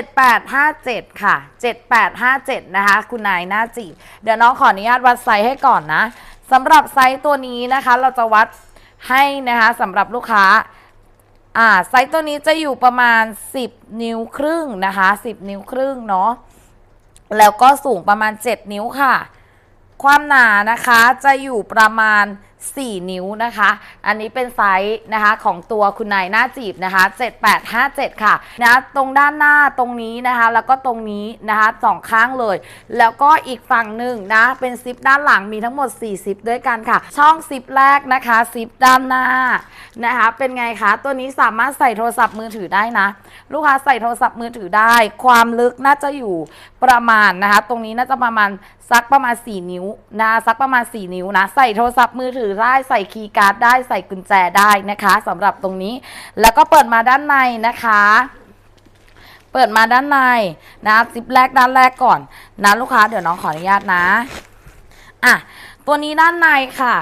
7857 ค่ะ 7857 นะคะ คุณนายหน้าจีเดี๋ยวน้องขออนุญาตวัดไซส์ให้ก่อนนะสำหรับไซส์ตัวนี้นะคะ เราจะวัดให้นะคะสำหรับลูกค้าอ่าไซส์ตัวนี้จะอยู่ประมาณ 10 นิ้วครึ่งนะคะ 10 นิ้วครึ่งเนาะแล้วก็สูงประมาณ 7 นิ้วค่ะ ความหนานะคะจะอยู่ประมาณ 4 นิ้วนะคะ อันนี้เป็นไซส์นะคะของตัวคุณนายหน้าจีบนะคะ 7857 ค่ะนะตรงด้านหน้าตรงนี้นะคะ แล้วก็ตรงนี้นะคะสองข้างเลย แล้วก็อีกฝั่งหนึ่งนะ เป็นซิปด้านหลังมีทั้งหมด4ซิปด้วยกันค่ะ ช่องซิปแรกนะคะซิปด้านหน้านะคะ เป็นไงคะ ตัวนี้สามารถใส่โทรศัพท์มือถือได้นะ ลูกค้าใส่โทรศัพท์มือถือได้ ความลึกน่าจะอยู่ประมาณนะคะ ตรงนี้น่าจะประมาณสักประมาณ 4 นิ้วนะสักประมาณ 4 นิ้วนะ ใส่โทรศัพท์มือถือได้ใส่คีย์การ์ดได้ใส่กุญแจได้นะคะสำหรับตรงนี้ แล้วก็เปิดมาด้านในนะคะเปิดมาด้านในนะซิปแรกด้านแรกก่อนนะลูกค้าเดี๋ยวน้องขออนุญาตนะอะตัวนี้ด้านในค่ะ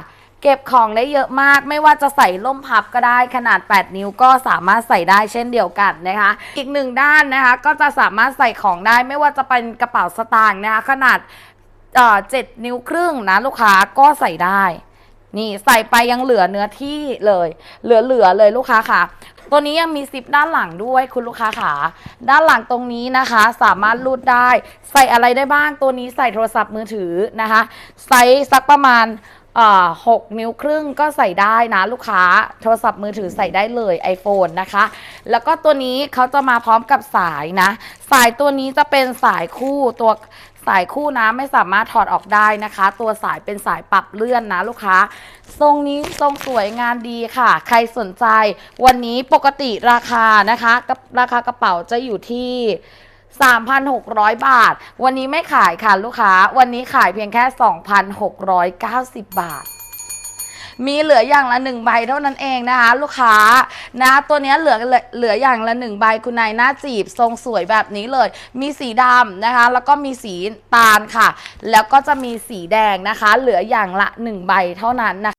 เก็บของได้เยอะมาก ไม่ว่าจะใส่ล่มพับก็ได้ขนาด 8 นิ้วก็สามารถใส่ได้เช่นเดียวกันนะคะ อีกหนึ่งด้านนะคะ ก็จะสามารถใส่ของได้ไม่ว่าจะเป็นกระเป๋าสตางค์นะคะขนาดเอ่อ7นิ้วครึ่งนะลูกค้าก็ใส่ได้ นี่ใส่ไปยังเหลือเนื้อที่เลย เหลือๆเลยลูกค้าค่ะ ตัวนี้ยังมีซิปด้านหลังด้วยคุณลูกค้าขาด้านหลังตรงนี้นะคะ สามารถรูดได้ ใส่อะไรได้บ้างตัวนี้ใส่โทรศัพท์มือถือนะคะไซส์สักประมาณ หกนิ้วครึ่งก็ใส่ได้นะลูกค้า โทรศัพท์มือถือใส่ได้เลย iPhone นะคะ แล้วก็ตัวนี้เขาจะมาพร้อมกับสายนะ สายตัวนี้จะเป็นสายคู่ตัวสายคู่นะไม่สามารถถอดออกได้นะคะ ตัวสายเป็นสายปรับเลื่อนนะลูกค้า ทรงนี้ทรงสวยงานดีค่ะ ใครสนใจ วันนี้ปกติราคานะคะ ราคากระเป๋าจะอยู่ที่ 3,600 บาท วันนี้ไม่ขายค่ะลูกค้า วันนี้ขายเพียงแค่ 2,690 บาท มีเหลืออย่างละหนึ่งใบเท่านั้นเองนะคะ ลูกค้านะตัวนี้เหลือเหลืออย่างละหนึ่งใบคุณนายหน้าจีบ ทรงสวยแบบนี้เลย มีสีดำนะคะ แล้วก็มีสีตาลค่ะ แล้วก็จะมีสีแดงนะคะ เหลืออย่างละหนึ่งใบเท่านั้นนะคะ